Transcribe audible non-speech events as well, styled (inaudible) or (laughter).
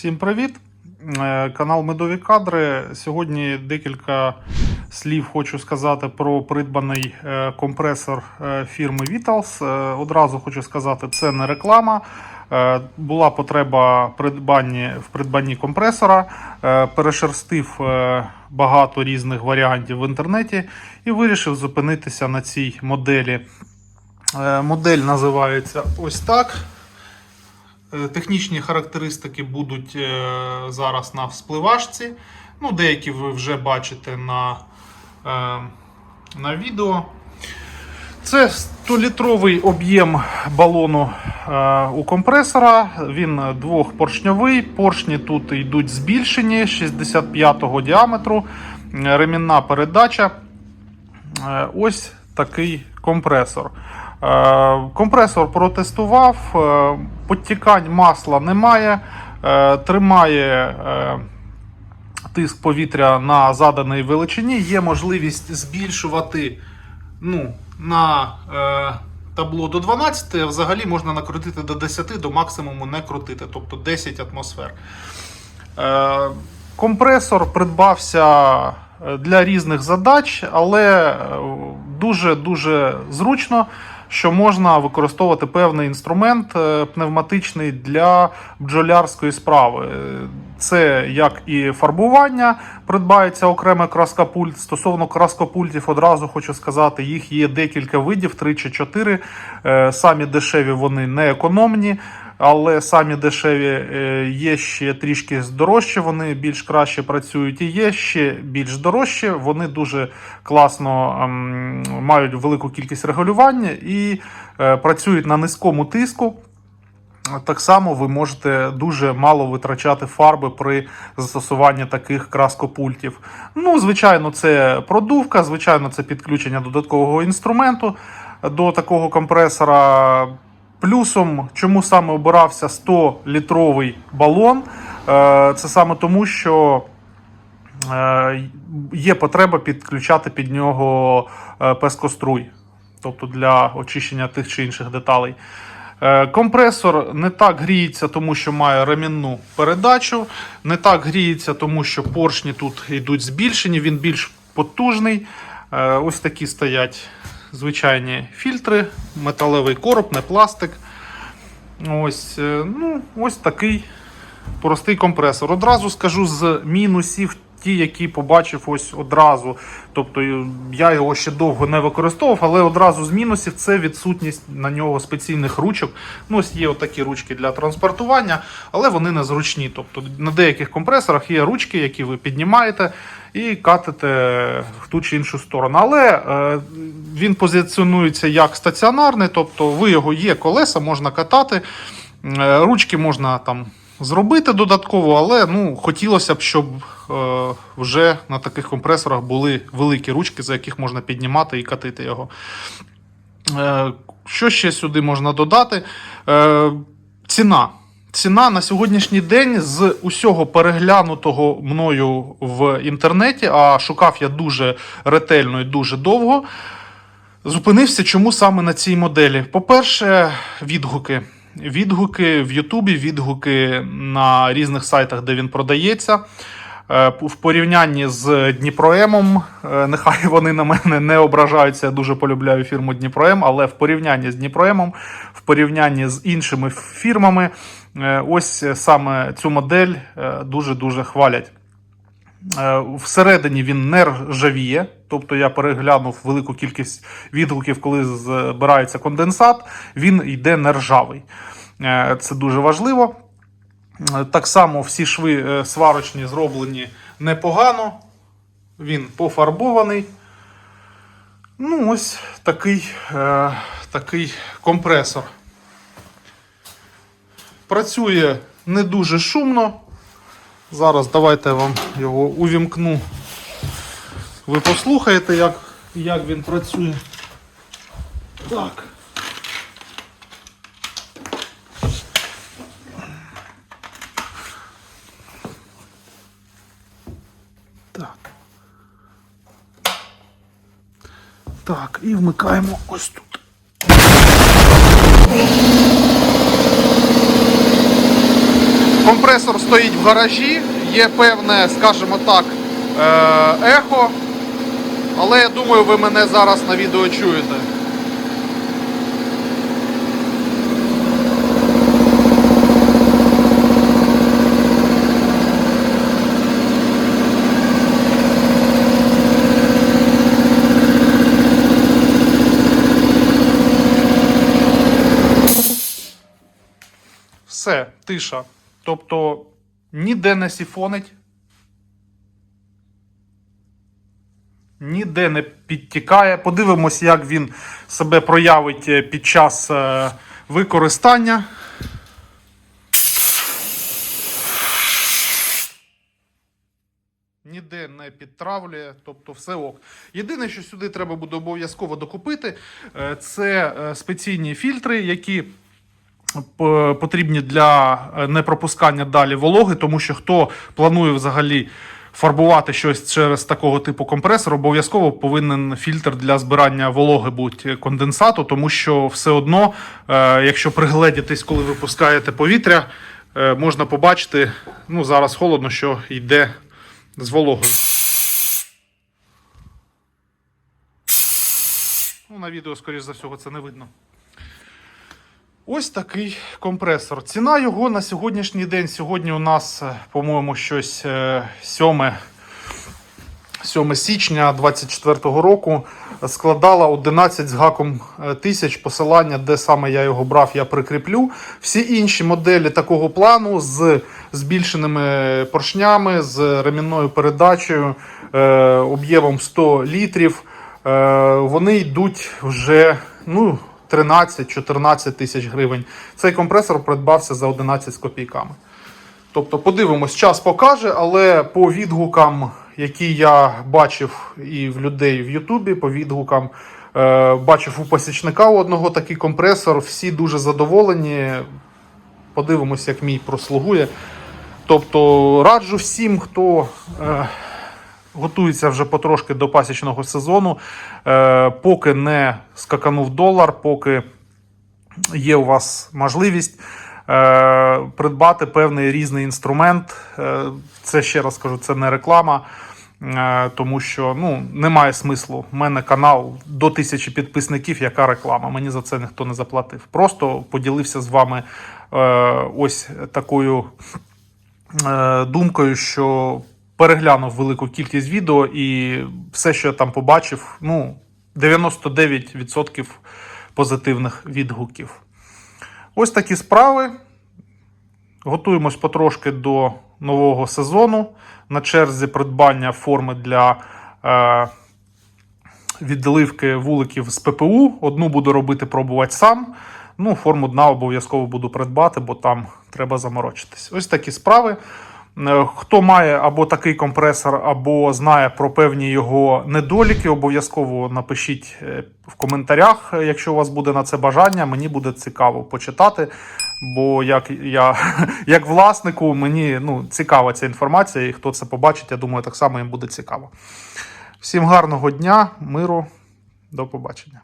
Всім привіт! Е, Канал Медові Кадри. Сьогодні декілька слів хочу сказати про придбаний е, компресор е, фірми Vitals. Одразу хочу сказати, це не реклама. Була потреба придбанні, в придбанні компресора. Перешерстив багато різних варіантів в інтернеті і вирішив зупинитися на цій моделі. Модель називається ось так. Е, Технічні характеристики будуть е, зараз на вспливашці. Ну, деякі ви вже бачите на, е, на відео. Це 100-літровий об'єм балону у компресора. Він двохпоршньовий. Поршні тут йдуть збільшені 65-го діаметру. Ремінна передача. Ось такий компресор. Е, Компресор протестував, е, підтікань масла немає, е, тримає тиск повітря на заданій величині, є можливість збільшувати ну, на табло до 12, а взагалі можна накрутити до 10, до максимуму не крутити, тобто 10 атмосфер. Компресор придбався для різних задач, але дуже-дуже зручно, що можна використовувати певний інструмент е, пневматичний для бджолярської справи. Це як і фарбування, придбається окреме краскопульт. Стосовно краскопультів, одразу хочу сказати, їх є декілька видів, 3 чи 4. Е, Самі дешеві вони не економні. Але самі дешеві е, є ще трішки дорожчі, вони більш краще працюють. І є ще більш дорожчі, вони дуже класно ем, мають велику кількість регулювання і е, працюють на низькому тиску. Так само ви можете дуже мало витрачати фарби при застосуванні таких краскопультів. Ну, звичайно, це продувка, звичайно, це підключення додаткового інструменту до такого компресора. Плюсом, чому саме обирався 100-літровий балон, е, це саме тому, що е, є потреба підключати під нього е, пескоструй, тобто для очищення тих чи інших деталей. Компресор не так гріється, тому що має ремінну передачу, не так гріється, тому що поршні тут йдуть збільшені, він більш потужний. Ось такі стоять звичайні фільтри, металевий короб, не пластик. Ось, е, ну, ось такий простий компресор. Одразу скажу з мінусів, ті, які побачив ось одразу. Тобто я його ще довго не використовував, але одразу з мінусів це відсутність на нього спеційних ручок. Ну, ось є отакі ручки для транспортування, але вони незручні. Тобто на деяких компресорах є ручки, які ви піднімаєте і катите в ту чи іншу сторону. Але е, він позиціонується як стаціонарний, тобто ви його є колеса, можна катати. Е, Ручки можна там зробити додатково, але ну, хотілося б, щоб е, вже на таких компресорах були великі ручки, за яких можна піднімати і катити його. Е, що ще сюди можна додати? Е, ціна. Ціна на сьогоднішній день з усього переглянутого мною в інтернеті, а шукав я дуже ретельно і дуже довго. Зупинився чому саме на цій моделі. По-перше, відгуки. Відгуки в Ютубі, відгуки на різних сайтах, де він продається. Е, В порівнянні з Дніпроемом, е, нехай вони на мене не ображаються, я дуже полюбляю фірму Дніпроем, але в порівнянні з Дніпроемом, в порівнянні з іншими фірмами, ось саме цю модель е, дуже-дуже хвалять. Е, Всередині він не ржавіє, тобто я переглянув велику кількість відгуків, коли збирається конденсат, він йде не ржавий. Е, Це дуже важливо. Е, Так само всі шви е, сварочні зроблені непогано. Він пофарбований. Ну, ось такий, е, такий компресор. Працює не дуже шумно. Зараз давайте я вам його увімкну. Ви послухаєте, як, як він працює. Так. Так. Так, і вмикаємо ось тут. Компресор стоїть в гаражі, є певне, скажімо так, е, ехо. Але я думаю, ви мене зараз на відео чуєте. Все, тиша. Тобто ніде не сіфонить, ніде не підтікає. Подивимось, як він себе проявить е, під час е, використання. Ніде не підтравлює, тобто все ок. Єдине, що сюди треба буде обов'язково докупити, е, це спеційні фільтри, які потрібні для е, непропускання далі вологи, тому що хто планує взагалі фарбувати щось через такого типу компресор, обов'язково повинен фільтр для збирання вологи бути конденсату, тому що все одно, е, якщо пригледітись, коли випускаєте повітря, е, можна побачити, ну зараз холодно, що йде з вологою. Ну, на відео, скоріш за всього, це не видно. Ось такий компресор. Ціна його на сьогоднішній день. Сьогодні у нас, е, по-моєму, щось е, 7, 7 січня 2024 року складала 11 з гаком е, тисяч. Посилання, де саме я його брав, я прикріплю. Всі інші моделі такого плану з збільшеними поршнями, з ремінною передачею, об'ємом 100 літрів. Вони йдуть вже ну, 13-14 тисяч гривень. Цей компресор придбався за 11 з копійками. Тобто, подивимось, час покаже, але по відгукам, які я бачив і в людей в Ютубі, по відгукам е, бачив у посічника у одного такий компресор, всі дуже задоволені. Подивимось, як мій прослугує. Тобто раджу всім, хто е, готується вже потрошки до пасічного сезону, е, поки не скаканув долар, поки є у вас можливість е, придбати певний різний інструмент. Е, це ще раз кажу, це не реклама. Тому що ну, немає смислу. У мене канал до тисячі підписників, яка реклама. Мені за це ніхто не заплатив. Просто поділився з вами ось такою думкою, що переглянув велику кількість відео, і все, що я там побачив, ну, 99% позитивних відгуків. Ось такі справи. Готуємось потрошки до нового сезону. На черзі придбання форми для е, відливки вуликів з ППУ. Одну буду робити пробувати сам. Ну, форму дна обов'язково буду придбати, бо там треба заморочитись. Ось такі справи. Е, Хто має або такий компресор, або знає про певні його недоліки, обов'язково напишіть е, в коментарях, е, якщо у вас буде на це бажання. Мені буде цікаво почитати. Бо як я, (laughs) як власнику, мені ну, цікава ця інформація, і хто це побачить, я думаю, так само їм буде цікаво. Всім гарного дня, миру, до побачення.